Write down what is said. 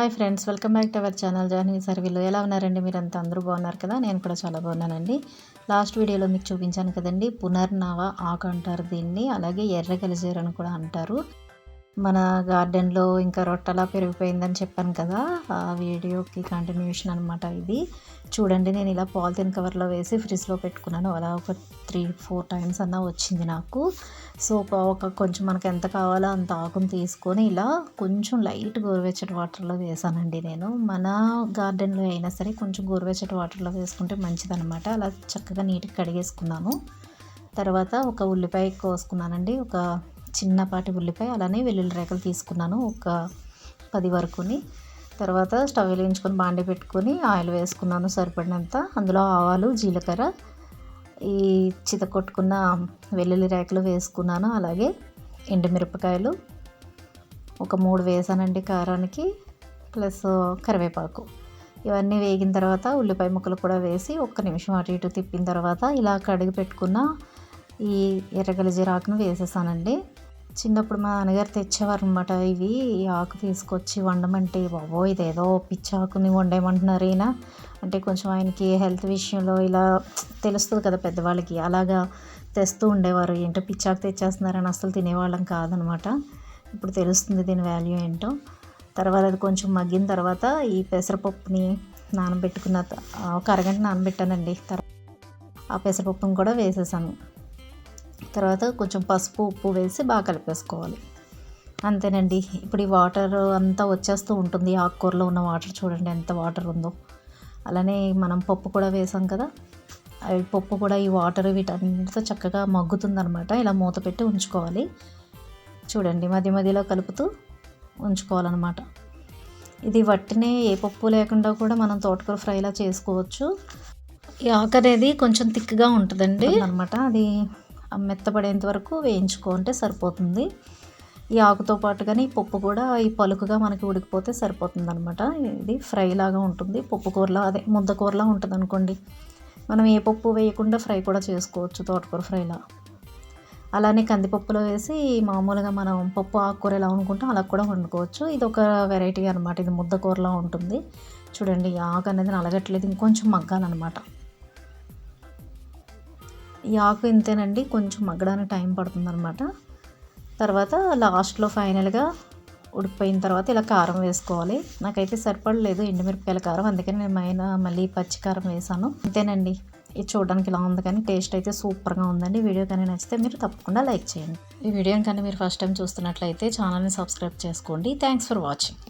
Hi friends welcome back to our channel Jahnavi సర్వీలో ఎలా ఉన్నారండి మీరు అంత అందరూ బాగున్నారు కదా? నేను కూడా చాలా బాగున్నానండి. లాస్ట్ వీడియోలో మీకు చూపించాను కదండి పునర్నావ ఆకు అంటారు దీన్ని అలాగే ఎర్ర కలిజేరు అని కూడా అంటారు. మన గార్డెన్లో ఇంకా రొట్టెలా పెరిగిపోయిందని చెప్పాను కదా ఆ వీడియోకి కంటిన్యూషన్ అనమాట ఇది. చూడండి నేను ఇలా పాలిథిన్ కవర్లో వేసి ఫ్రిడ్జ్లో పెట్టుకున్నాను. అలా ఒక త్రీ ఫోర్ టైమ్స్ అన్నా వచ్చింది నాకు. సో ఒక కొంచెం మనకు ఎంత కావాలో అంత ఆకును తీసుకొని ఇలా కొంచెం లైట్ గోరువెచ్చటి వాటర్లో వేసానండి నేను. మన గార్డెన్లో అయినా సరే కొంచెం గోరువెచ్చటి వాటర్లో వేసుకుంటే మంచిదనమాట అలా చక్కగా నీట్గా కడిగేసుకున్నాను. తర్వాత ఒక ఉల్లిపాయ కోసుకున్నానండి. ఒక చిన్నపాటి ఉల్లిపాయ అలానే వెల్లుల్లి రేఖలు తీసుకున్నాను ఒక పది వరకుని. తర్వాత స్టవ్ వెలిగించుకొని బాండి పెట్టుకొని ఆయిల్ వేసుకున్నాను సరిపడినంత. అందులో ఆవాలు జీలకర్ర ఈ చితకొట్టుకున్న వెల్లుల్లి రేఖలు వేసుకున్నాను. అలాగే ఎండుమిరపకాయలు ఒక మూడు వేసానండి కారానికి ప్లస్ కరివేపాకు. ఇవన్నీ వేగిన తర్వాత ఉల్లిపాయ ముక్కలు కూడా వేసి ఒక్క నిమిషం అటు ఇటు తిప్పిన తర్వాత ఇలా కడిగి పెట్టుకున్న ఈ ఎర్రగల జీరాకును వేసేసానండి. చిన్నప్పుడు మా నాన్నగారు తెచ్చేవారు అనమాట ఇవి ఈ ఆకు తీసుకొచ్చి వండమంటే బాబో ఇదేదో పిచ్చి ఆకుని వండేయమంటున్నారు ఈయన. అంటే కొంచెం ఆయనకి హెల్త్ విషయంలో ఇలా తెలుస్తుంది కదా పెద్దవాళ్ళకి. అలాగా తెస్తూ ఉండేవారు. ఏంటో పిచ్చాకు తెచ్చేస్తున్నారని అసలు తినేవాళ్ళం కాదనమాట ఇప్పుడు తెలుస్తుంది దీని వాల్యూ ఏంటో. తర్వాత అది కొంచెం మగ్గిన తర్వాత ఈ పెసరపప్పుని నానబెట్టుకున్న ఒక అరగంట నానబెట్టానండి. తర్వాత ఆ పెసరపప్పుని కూడా వేసేసాను. తర్వాత కొంచెం పసుపు ఉప్పు వేసి బాగా కలిపేసుకోవాలి. అంతేనండి. ఇప్పుడు ఈ వాటర్ అంతా వచ్చేస్తూ ఉంటుంది. ఆకుకూరలో ఉన్న వాటర్ చూడండి ఎంత వాటర్ ఉందో. అలానే మనం పప్పు కూడా వేసాం కదా. పప్పు కూడా ఈ వాటర్ వీటన్నిటితో చక్కగా మగ్గుతుందనమాట ఇలా మూత పెట్టి ఉంచుకోవాలి. చూడండి మధ్య మధ్యలో కలుపుతూ ఉంచుకోవాలన్నమాట. ఇది వట్టినే ఏ పప్పు లేకుండా కూడా మనం తోటకూర ఫ్రైలా చేసుకోవచ్చు. ఈ ఆకు అనేది కొంచెం థిక్గా ఉంటుందండి. అనమాట అది మెత్తపడేంత వరకు వేయించుకుంటే సరిపోతుంది. ఈ ఆకుతో పాటుగానే ఈ పప్పు కూడా ఈ పలుకుగా మనకి ఉడికిపోతే సరిపోతుంది అనమాట ఇది ఫ్రై లాగా ఉంటుంది. పప్పు కూరలా అదే ముద్ద కూరలా ఉంటుంది అనుకోండి మనం ఏ పప్పు వేయకుండా ఫ్రై కూడా చేసుకోవచ్చు తోటకూర ఫ్రైలా. అలానే కందిపప్పులో వేసి మామూలుగా మనం పప్పు ఆకుకూర ఎలా వండుకుంటాం అలా కూడా వండుకోవచ్చు. ఇది ఒక వెరైటీ అనమాట ఇది ముద్ద కూరలా ఉంటుంది. చూడండి ఆకు అనేది నలగట్లేదు. ఇంకొంచెం మగ్గాలన్నమాట. ఈ ఆకు ఇంతేనండి కొంచెం మగ్గడానికి టైం పడుతుందన్నమాట. తర్వాత లాస్ట్లో ఫైనల్గా ఉడికిపోయిన తర్వాత ఇలా కారం వేసుకోవాలి. నాకైతే సరిపడలేదు ఎండుమిరపకాయల కారం అందుకని నేను మైన మళ్ళీ పచ్చి కారం వేసాను. అంతేనండి ఇది చూడడానికి ఇలా ఉంది కానీ టేస్ట్ అయితే సూపర్గా ఉందండి. వీడియో కానీ నచ్చితే మీరు తప్పకుండా లైక్ చేయండి. ఈ వీడియోని కానీ మీరు ఫస్ట్ టైం చూస్తున్నట్లయితే ఛానల్ని సబ్స్క్రైబ్ చేసుకోండి. Thanks for watching.